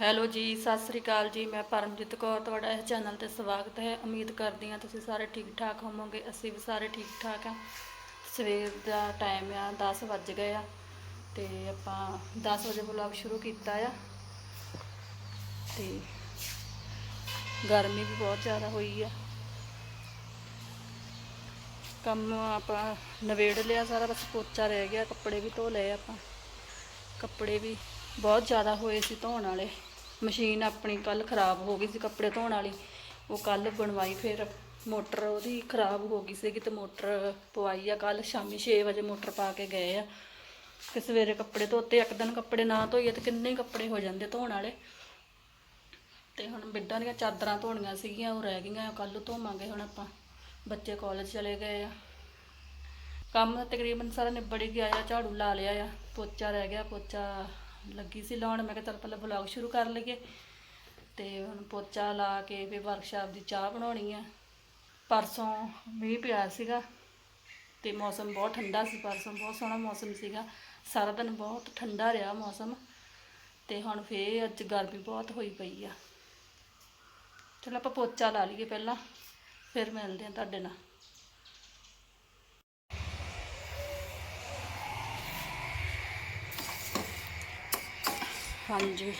Hello ਜੀ, ਸਤਿ ਸ੍ਰੀ ਅਕਾਲ ਜੀ, ਮੈਂ ਪਰਮਜੀਤ ਕੌਰ, ਤੁਹਾਡਾ ਇਸ ਚੈਨਲ ਤੇ ਸਵਾਗਤ ਹੈ। ਉਮੀਦ ਕਰਦੀ ਹਾਂ ਤੁਸੀਂ ਸਾਰੇ ਠੀਕ ਠਾਕ ਹੋਵੋਗੇ, ਅਸੀਂ ਵੀ ਸਾਰੇ ਠੀਕ ਠਾਕ ਆ ਸਵੇਰ ਦਾ ਟਾਈਮ ਆ 10 ਵੱਜ ਗਏ ਆ ਤੇ ਆਪਾਂ 10 ਵਜੇ ਵਲੌਗ ਸ਼ੁਰੂ ਕੀਤਾ ਆ। ਤੇ ਗਰਮੀ ਵੀ ਬਹੁਤ ਜ਼ਿਆਦਾ ਹੋਈ ਆ। ਕੰਮ ਆਪਾਂ ਨਵੇੜ ਲਿਆ ਸਾਰਾ, ਬਸ ਪੋਚਾ ਰਹਿ ਗਿਆ, ਕੱਪੜੇ ਵੀ ਧੋ ਲਏ ਆਪਾਂ। ਕੱਪੜੇ ਵੀ ਬਹੁਤ ਜ਼ਿਆਦਾ ਹੋਏ ਸੀ ਧੋਣ ਵਾਲੇ। ਮਸ਼ੀਨ ਆਪਣੀ ਕੱਲ ਖਰਾਬ ਹੋ ਗਈ ਸੀ ਕੱਪੜੇ ਧੋਣ ਵਾਲੀ, ਉਹ ਕੱਲ ਬਣਵਾਈ ਫਿਰ ਮੋਟਰ ਉਹਦੀ ਖਰਾਬ ਹੋ ਗਈ ਸੀਗੀ ਤੇ ਮੋਟਰ ਪਵਾਈ ਆ ਕੱਲ ਸ਼ਾਮੀ 6 ਵਜੇ ਮੋਟਰ ਪਾ ਕੇ ਗਏ ਆ ਕਿ ਸਵੇਰੇ ਕੱਪੜੇ ਧੋਤੇ, ਇੱਕ ਦਿਨ ਕੱਪੜੇ ਨਾ ਧੋਈਏ ਤੇ ਕਿੰਨੇ ਕੱਪੜੇ ਹੋ ਜਾਂਦੇ ਧੋਣ ਵਾਲੇ। ਤੇ ਹੁਣ ਬਿੱਡਾਂ ਦੀਆਂ ਚਾਦਰਾਂ ਧੋਣੀਆਂ ਸੀਗੀਆਂ, ਉਹ ਰਹਿ ਗਈਆਂ ਕੱਲ ਧੋਵਾਂਗੇ ਹੁਣ ਆਪਾਂ। ਬੱਚੇ ਕਾਲਜ ਚਲੇ ਗਏ ਆ। ਕੰਮ ਤਕਰੀਬਨ ਸਾਰਾ ਨਿਬੜ ਹੀ ਗਿਆ ਆ, ਝਾੜੂ ਲਾ ਲਿਆ ਆ, ਪੋਚਾ ਰਹਿ ਗਿਆ, ਪੋਚਾ ਲੱਗੀ ਸੀ ਲਾਉਣ, ਮੈਂ ਕਿਹਾ ਚੱਲ ਪਹਿਲਾਂ ਵਲੌਗ ਸ਼ੁਰੂ ਕਰ ਲਈਏ। ਤੇ ਹੁਣ ਪੋਚਾ ਲਾ ਕੇ ਵੀ ਵਰਕਸ਼ਾਪ ਦੀ ਚਾਹ ਬਣਾਉਣੀ ਆ। ਪਰਸੋਂ ਮੀਂਹ ਪਿਆ ਸੀਗਾ ਤੇ ਮੌਸਮ ਬਹੁਤ ਠੰਡਾ ਸੀ, ਪਰਸੋਂ ਬਹੁਤ ਸੋਹਣਾ ਮੌਸਮ ਸੀਗਾ। ਸਾਰਾ ਦਿਨ ਬਹੁਤ ਠੰਡਾ ਰਿਹਾ ਮੌਸਮ ਤੇ ਹੁਣ ਫੇਰ ਅੱਜ ਗਰਮੀ ਬਹੁਤ ਹੋਈ ਪਈ ਆ। ਚਲੋ ਆਪਾਂ ਪੋਚਾ ਲਾ ਲਈਏ ਪਹਿਲਾਂ, ਫਿਰ ਮਿਲਦੇ ਆ ਤੁਹਾਡੇ ਨਾਲ। ਹਾਂਜੀ।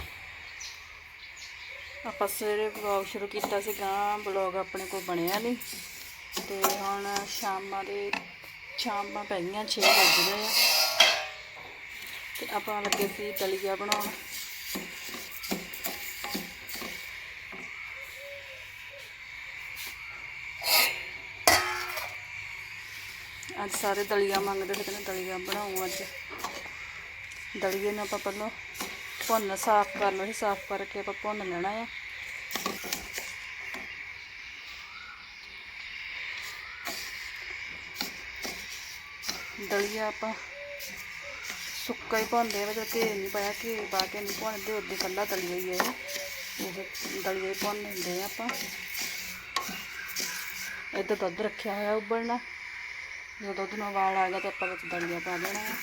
ਆਪਾਂ ਸਵੇਰੇ ਵਲੌਗ ਸ਼ੁਰੂ ਕੀਤਾ ਸੀਗਾ ਵਲੌਗ ਆਪਣੇ ਕੋਲ ਬਣਿਆ ਨਹੀਂ ਤੇ ਹੁਣ ਸ਼ਾਮਾਂ ਦੇ, ਸ਼ਾਮਾਂ ਪੈ ਗਈਆਂ 6 ਵੱਜ ਗਏ ਆ। ਤੇ ਆਪਾਂ ਲੱਗੇ ਸੀ ਦਲੀਆ ਬਣਾਉਣ। ਅੱਜ ਸਾਰੇ ਦਲੀਆ ਮੰਗਦੇ ਸੀ ਕਹਿੰਦੇ ਦਲੀਆ ਬਣਾਉ ਅੱਜ। ਦਲੀਏ ਨੂੰ ਆਪਾਂ ਪਹਿਲਾਂ ਭੁੰਨ ਸਾਫ਼ ਕਰ ਲਓ ਸੀ ਸਾਫ਼ ਕਰਕੇ ਆਪਾਂ ਭੁੰਨ ਲੈਣਾ ਆ। ਦਲੀਆ ਆਪਾਂ ਸੁੱਕਾ ਹੀ ਭੁੰਨਦੇ ਆ ਵਿੱਚ ਘੇ ਨਹੀਂ ਪਾਇਆ ਘੇ ਪਾ ਕੇ ਨਹੀਂ ਭੁੰਨਦੇ ਉੱਦੇ ਕੱਲਾ ਦਲੀਆ ਹੀ ਹੈ ਇਹ। ਉਹ ਦਲੀਆ ਹੀ ਭੁੰਨ ਲੈਂਦੇ ਆ ਆਪਾਂ। ਇੱਧਰ ਦੁੱਧ ਰੱਖਿਆ ਹੋਇਆ ਉਬਲਣਾ। ਜਦੋਂ ਦੁੱਧ ਨਾਲ ਵਾਲ ਆ ਗਿਆ ਤਾਂ ਆਪਾਂ ਵਿੱਚ ਦਲੀਆ ਪਾ ਦੇਣਾ ਹੈ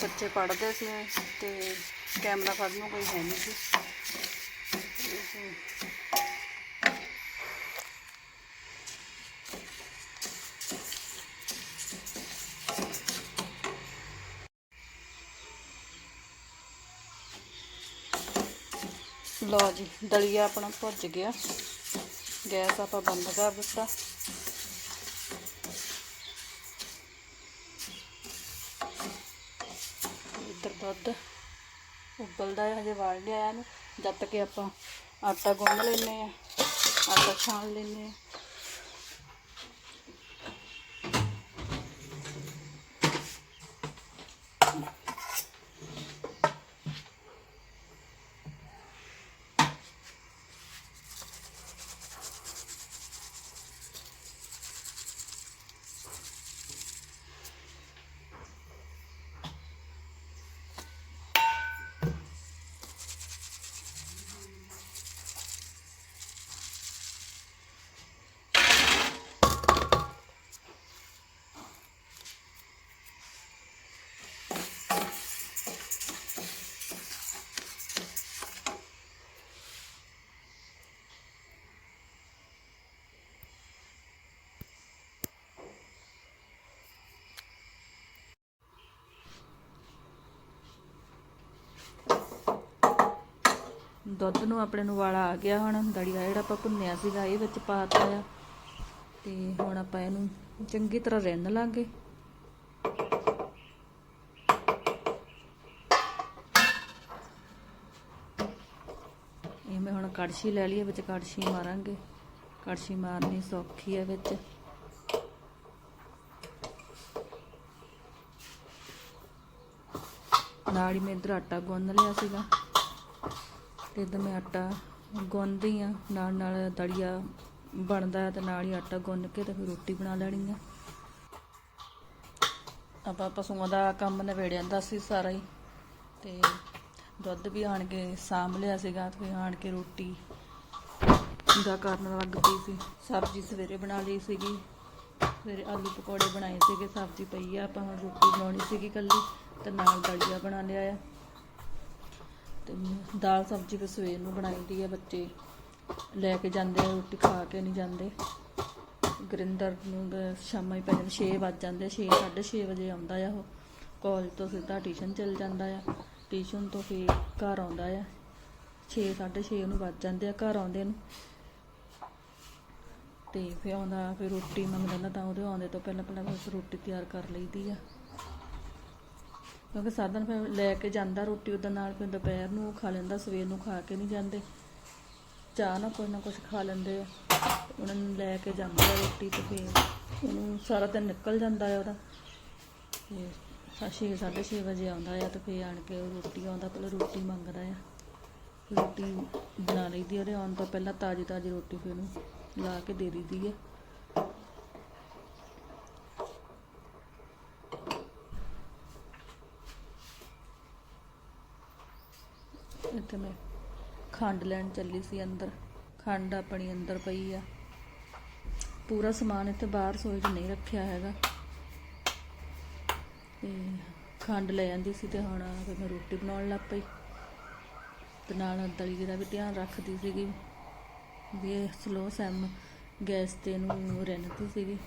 ਬੱਚੇ ਪੜ੍ਹਦੇ ਸੀ ਤੇ ਕੈਮਰਾ ਫੜਨ ਨੂੰ ਕੋਈ ਹੈ ਨਹੀਂ ਸੀ। ਲਓ ਜੀ, ਦਲੀਆ ਆਪਣਾ ਭੁੱਜ ਗਿਆ। ਗੈਸ ਆਪਾਂ ਬੰਦ ਕਰ ਦਿੱਤਾ ਇੱਧਰ ਦੁੱਧ ਉਬਲਦਾ ਹੈ, ਹਜੇ ਵਾਲ ਨਹੀਂ ਆਇਆ ਇਹਨੂੰ। ਜਦ ਤੱਕ ਆਪਾਂ ਆਟਾ ਗੁੰਨ ਲੈਨੇ ਆ ਆਟਾ ਛਾਣ ਲੈਨੇ ਆ ਦੁੱਧ ਨੂੰ ਆਪਣੇ ਨੂੰ ਵਾਲਾ ਆ ਗਿਆ ਹੁਣ ਦਲੀਆ ਜਿਹੜਾ ਆਪਾਂ ਭੁੰਨਿਆ ਸੀਗਾ, ਇਹ ਵਿੱਚ ਪਾਤਾ ਆ। ਤੇ ਹੁਣ ਆਪਾਂ ਇਹਨੂੰ ਚੰਗੀ ਤਰ੍ਹਾਂ ਰਿੰਨ ਲਾਂਗੇ। ਇਹ ਮੈਂ ਹੁਣ ਕੜਛੀ ਲੈ ਲਈ ਵਿੱਚ ਕੜਛੀ ਮਾਰਾਂਗੇ। ਕੜਛੀ ਮਾਰਨੀ ਸੌਖੀ ਹੈ ਵਿੱਚ। ਨਾਲ ਹੀ ਮੈਂ ਇੱਧਰ ਆਟਾ ਗੁੰਨ ਲਿਆ ਸੀਗਾ। ਤੇ ਇੱਧਰ ਮੈਂ ਆਟਾ ਗੁੰਨਦੀ ਆ ਨਾਲ ਨਾਲ ਦਲੀਆ ਬਣਦਾ ਹੈ ਤੇ ਨਾਲ ਹੀ ਆਟਾ ਗੁੰਨ ਕੇ ਤੇ ਫਿਰ ਰੋਟੀ ਬਣਾ ਲੈਣੀ ਆ। ਆਪਾਂ ਪਸ਼ੂਆਂ ਦਾ ਕੰਮ ਨਿਬੇੜ ਜਾਂਦਾ ਸੀ ਸਾਰਾ ਹੀ ਤੇ ਦੁੱਧ ਵੀ ਆਣ ਕੇ ਸਾਂਭ ਲਿਆ ਸੀਗਾ ਤੇ ਫਿਰ ਆਣ ਕੇ ਰੋਟੀ ਦਾ ਕਰਨ ਲੱਗ ਪਈ ਸੀ ਸਬਜ਼ੀ ਸਵੇਰੇ ਬਣਾ ਲਈ ਸੀਗੀ ਸਵੇਰੇ ਆਲੂ ਪਕੌੜੇ ਬਣਾਏ ਸੀਗੇ, ਸਬਜ਼ੀ ਪਈ ਆ, ਆਪਾਂ ਹੁਣ ਰੋਟੀ ਬਣਾਉਣੀ ਸੀਗੀ ਕੱਲੀ ਤੇ ਨਾਲ ਦਲੀਆ ਬਣਾ ਲਿਆ ਆ। ਤੇ ਦਾਲ ਸਬਜ਼ੀ ਫਿਰ ਸਵੇਰ ਨੂੰ ਬਣਾਈ ਦੀ ਆ ਬੱਚੇ। ਲੈ ਕੇ ਜਾਂਦੇ ਆ, ਰੋਟੀ ਖਾ ਕੇ ਨਹੀਂ ਜਾਂਦੇ। ਗਰਿੰਦਰ ਨੂੰ ਤਾਂ ਸ਼ਾਮਾਂ ਹੀ ਪੈ ਜਾਂਦੇ 6 ਵੱਜ ਜਾਂਦੇ 6 6:30 ਵਜੇ ਆਉਂਦਾ ਆ ਉਹ। ਕਾਲਜ ਤੋਂ ਸਿੱਧਾ ਟਿਊਸ਼ਨ ਚਲ ਜਾਂਦਾ ਆ। ਟਿਊਸ਼ਨ ਤੋਂ ਫਿਰ ਘਰ ਆਉਂਦਾ ਆ। 6 6:30 ਨੂੰ ਵੱਜ ਜਾਂਦੇ ਆ ਘਰ ਆਉਂਦੇ ਨੂੰ। ਤੇ ਫਿਰ ਆਉਂਦਾ, ਫਿਰ ਰੋਟੀ ਮੰਗਦਾ ਨਾ ਤਾਂ ਉਹਦੇ ਆਉਂਦੇ ਤੋਂ ਪਹਿਲਾਂ ਪਹਿਲਾਂ ਬਸ ਰੋਟੀ ਤਿਆਰ ਕਰ ਲਈਦੀ ਆ। ਕਿਉਂਕਿ ਸਾਧਨ ਫਿਰ ਲੈ ਕੇ ਜਾਂਦਾ ਰੋਟੀ ਉਹਦੇ ਨਾਲ ਫਿਰ ਦੁਪਹਿਰ ਨੂੰ ਉਹ ਖਾ ਲੈਂਦਾ ਸਵੇਰ ਨੂੰ ਖਾ ਕੇ ਨਹੀਂ ਜਾਂਦੇ। ਚਾਹ ਨਾ ਕੋਈ ਨਾ ਕੁਝ ਖਾ ਲੈਂਦੇ ਆ। ਉਹਨਾਂ ਨੂੰ ਲੈ ਕੇ ਜਾਂਦਾ ਰੋਟੀ ਤੇ ਫਿਰ ਉਹਨੂੰ ਸਾਰਾ ਦਿਨ ਨਿਕਲ ਜਾਂਦਾ ਹੈ ਉਹਦਾ। ਤੇ ਛੇ ਸਾਢੇ ਛੇ ਵਜੇ ਆਉਂਦਾ ਆ ਤੇ ਫਿਰ ਆਣ ਕੇ ਉਹ ਰੋਟੀ ਆਉਂਦਾ ਪਹਿਲਾਂ ਰੋਟੀ ਮੰਗਦਾ ਆ। ਰੋਟੀ ਬਣਾ ਲਈਦੀ ਆ, ਉਹਦੇ ਆਉਣ ਤੋਂ ਪਹਿਲਾਂ ਤਾਜ਼ੀ ਤਾਜ਼ੀ ਰੋਟੀ ਫਿਰ ਉਹਨੂੰ ਲਾ ਕੇ ਦੇ ਦਈਦੀ ਹੈ ਇੱਥੇ ਮੈਂ ਖੰਡ ਲੈਣ ਚੱਲੀ ਸੀ ਅੰਦਰ, ਖੰਡ ਆਪਣੀ ਅੰਦਰ ਪਈ ਆ। ਪੂਰਾ ਸਮਾਨ ਇੱਥੇ ਬਾਹਰ ਸੋਈ 'ਚ ਨਹੀਂ ਰੱਖਿਆ ਹੈਗਾ। ਤੇ ਖੰਡ ਲੈ ਜਾਂਦੀ ਸੀ ਤੇ ਹੁਣ ਫਿਰ ਮੈਂ ਰੋਟੀ ਬਣਾਉਣ ਲੱਗ ਪਈ। ਤੇ ਨਾਲ ਦਲੀਏ ਦਾ ਵੀ ਧਿਆਨ ਰੱਖਦੀ ਸੀਗੀ। ਵੀ ਇਹ ਸਲੋ ਸੈਮ ਗੈਸ ਤੇ ਨੂੰ ਰਹਿੰਦੀ ਸੀਗੀ।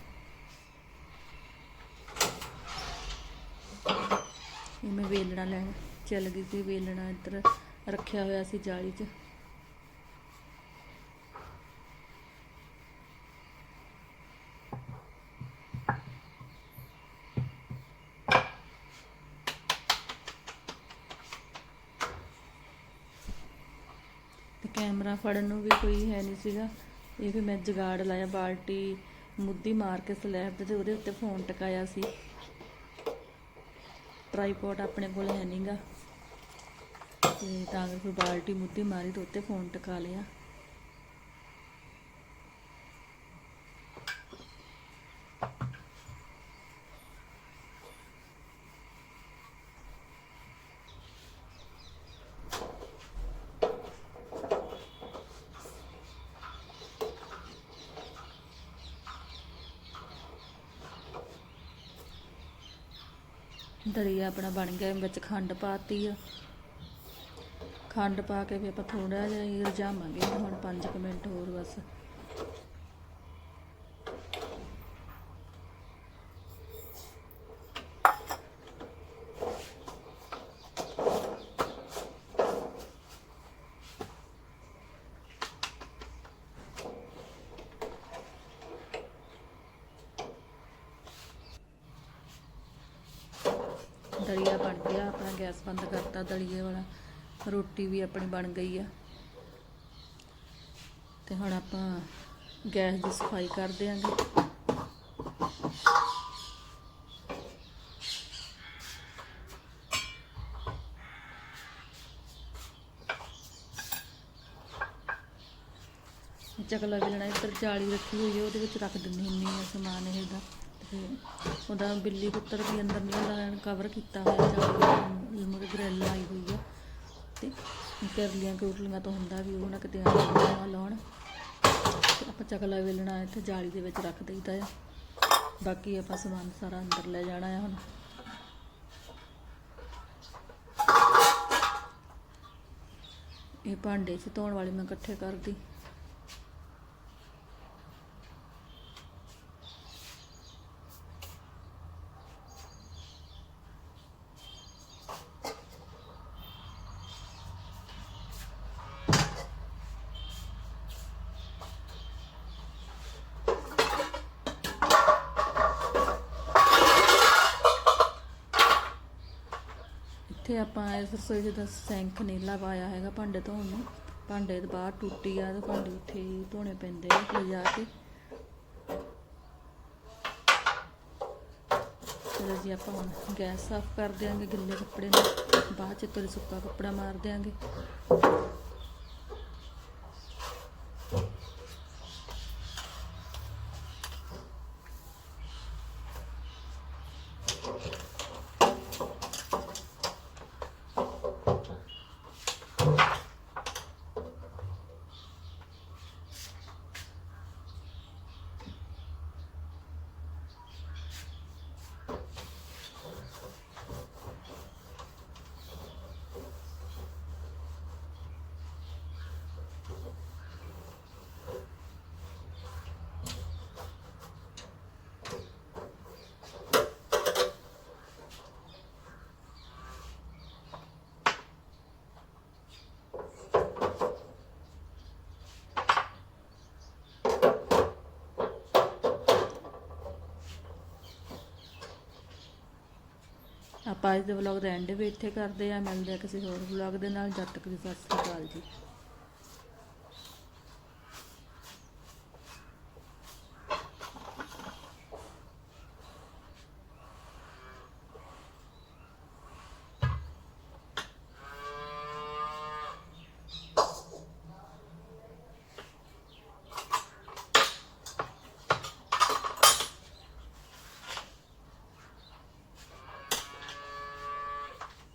ਇਹ ਮੈਂ ਵੇਲਣਾ ਲੈਣ ਚੱਲ ਗਈ ਸੀ, ਵੇਲਣਾ ਇੱਧਰ। ਰੱਖਿਆ ਹੋਇਆ ਸੀ ਜਾਲੀ 'ਚ। ਕੈਮਰਾ ਫੜਨ ਨੂੰ ਵੀ ਕੋਈ ਹੈ ਨਹੀਂ ਸੀਗਾ। ਇਹ ਵੀ ਮੈਂ ਜਗਾੜ ਲਾਇਆ, ਬਾਲਟੀ, ਮੁੱਦੀ ਮਾਰ ਕੇ ਸਲੈਬ ਤੇ ਤੇ ਉਹਦੇ ਉੱਤੇ ਫੋਨ ਟਿਕਾਇਆ ਸੀ। ਟ੍ਰਾਈਪੋਡ ਆਪਣੇ ਕੋਲ ਹੈ ਨਹੀਂਗਾ ਤੇ ਤਾਂ ਕਰਕੇ ਫਿਰ ਬਾਲਟੀ ਮੁੱਦੀ ਮਾਰੀ ਤੇ ਉੱਤੇ ਫੋਨ ਟਿਕਾ ਲਿਆ। ਦਲੀਆ ਆਪਣਾ ਬਣ ਗਿਆ, ਵਿੱਚ ਖੰਡ ਪਾਤੀ ਆ। ਖੰਡ ਪਾ ਕੇ ਵੀ ਆਪਾਂ ਥੋੜਾ ਜਿਹਾ ਹੀ ਰਜਾਵਾਂਗੇ। ਹੁਣ 5 ਮਿੰਟ ਹੋਰ ਬਸ। ਦਲੀਆ ਬਣ ਗਿਆ, ਆਪਣਾ ਗੈਸ ਬੰਦ ਕਰਤਾ ਦਲੀਏ ਵਾਲਾ। ਰੋਟੀ ਵੀ ਆਪਣੀ ਬਣ ਗਈ ਆ। ਤੇ ਹੁਣ ਆਪਾਂ ਗੈਸ ਦੀ ਸਫ਼ਾਈ ਕਰ ਦਿਆਂਗੇ ਚਕਲਾ ਵੇਲਣਾ ਇੱਧਰ ਜਾਲੀ ਰੱਖੀ ਹੋਈ ਹੈ ਉਹਦੇ ਵਿੱਚ ਰੱਖ ਦਿੰਦੀ ਹੁੰਦੀ ਆ ਸਮਾਨ ਇਹਦਾ ਤੇ ਉਹਦਾ ਬਿੱਲੀ ਪੁੱਤਰ ਵੀ ਅੰਦਰ ਨਹੀਂ ਲਾਣ ਕਵਰ ਕੀਤਾ ਹੋਇਆ ਜਾਲੀ ਮੁਰੇ ਗ੍ਰਿਲ ਲਾਈ ਹੋਈ ਆ ਤੇ ਕਰਲੀਆਂ ਕੋਟਲੀਆਂ ਤੋਂ ਹੁੰਦਾ ਵੀ ਉਹ ਨਾ ਕਿਤੇ ਆ ਲਾਉਣ। ਆਪਾਂ ਚਕਲਾ ਵੇਲਣਾ ਇੱਥੇ ਜਾਲੀ ਦੇ ਵਿੱਚ ਰੱਖ ਦਈਦਾ ਆ। ਬਾਕੀ ਆਪਾਂ ਸਮਾਨ ਸਾਰਾ ਅੰਦਰ ਲੈ ਜਾਣਾ ਆ ਹੁਣ। ਇਹ ਭਾਂਡੇ 'ਚ ਧੋਣ ਵਾਲੇ ਮੈਂ ਇਕੱਠੇ ਕਰਦੀ। ਇੱਥੇ ਆਪਾਂ ਇਸ ਰਸੋਈ ਦਾ ਸੈਂਕ ਨੀਲਾ ਪਾਇਆ ਹੈਗਾ ਭਾਂਡੇ ਧੋਣ ਨੂੰ। ਭਾਂਡੇ ਦੇ ਬਾਹਰ ਟੁੱਟੀ ਆ ਤੇ ਭਾਂਡੇ ਉੱਥੇ ਹੀ ਧੋਣੇ ਪੈਂਦੇ ਆ ਲਿਜਾ ਕੇ। ਚਲੋ ਜੀ ਆਪਾਂ ਹੁਣ ਗੈਸ ਸਾਫ਼ ਕਰ ਦਿਆਂਗੇ ਗਿੱਲੇ ਕੱਪੜੇ ਨਾਲ ਬਾਅਦ ਚ ਤੇਰੇ ਸੁੱਕਾ ਕੱਪੜਾ ਮਾਰ ਦਿਆਂਗੇ। ਆਪਾਂ ਅੱਜ ਦੇ ਵਲੌਗ ਦਾ ਐਂਡ ਵੀ ਇੱਥੇ ਕਰਦੇ ਆ ਮਿਲਦੇ ਆ ਕਿਸੇ ਹੋਰ ਵਲੌਗ ਦੇ ਨਾਲ, ਜਦ ਤੱਕ ਦੀ ਸਤਿ ਸ਼੍ਰੀ ਅਕਾਲ ਜੀ।